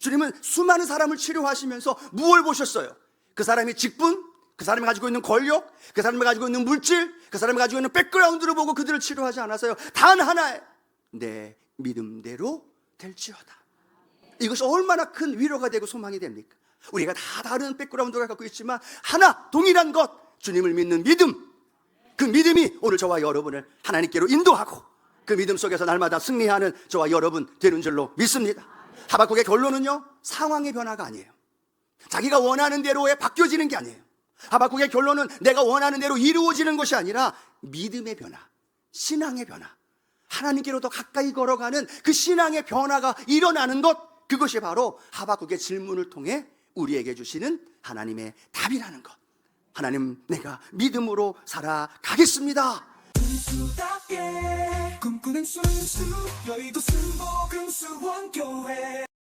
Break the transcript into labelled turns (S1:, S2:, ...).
S1: 주님은 수많은 사람을 치료하시면서 무엇을 보셨어요? 그 사람의 직분, 그 사람이 가지고 있는 권력, 그 사람이 가지고 있는 물질, 그 사람이 가지고 있는 백그라운드를 보고 그들을 치료하지 않았어요. 단 하나의 내 믿음대로 될지어다. 이것이 얼마나 큰 위로가 되고 소망이 됩니까? 우리가 다 다른 백그라운드를 갖고 있지만 하나 동일한 것 주님을 믿는 믿음 그 믿음이 오늘 저와 여러분을 하나님께로 인도하고 그 믿음 속에서 날마다 승리하는 저와 여러분 되는 줄로 믿습니다. 하박국의 결론은요 상황의 변화가 아니에요. 자기가 원하는 대로에 바뀌어지는 게 아니에요. 하박국의 결론은 내가 원하는 대로 이루어지는 것이 아니라 믿음의 변화, 신앙의 변화, 하나님께로 더 가까이 걸어가는 그 신앙의 변화가 일어나는 것 그것이 바로 하박국의 질문을 통해 우리에게 주시는 하나님의 답이라는 것. 하나님, 내가 믿음으로 살아가겠습니다.
S2: 순수답게 꿈꾸는 순수 여의도 순복음 수원교회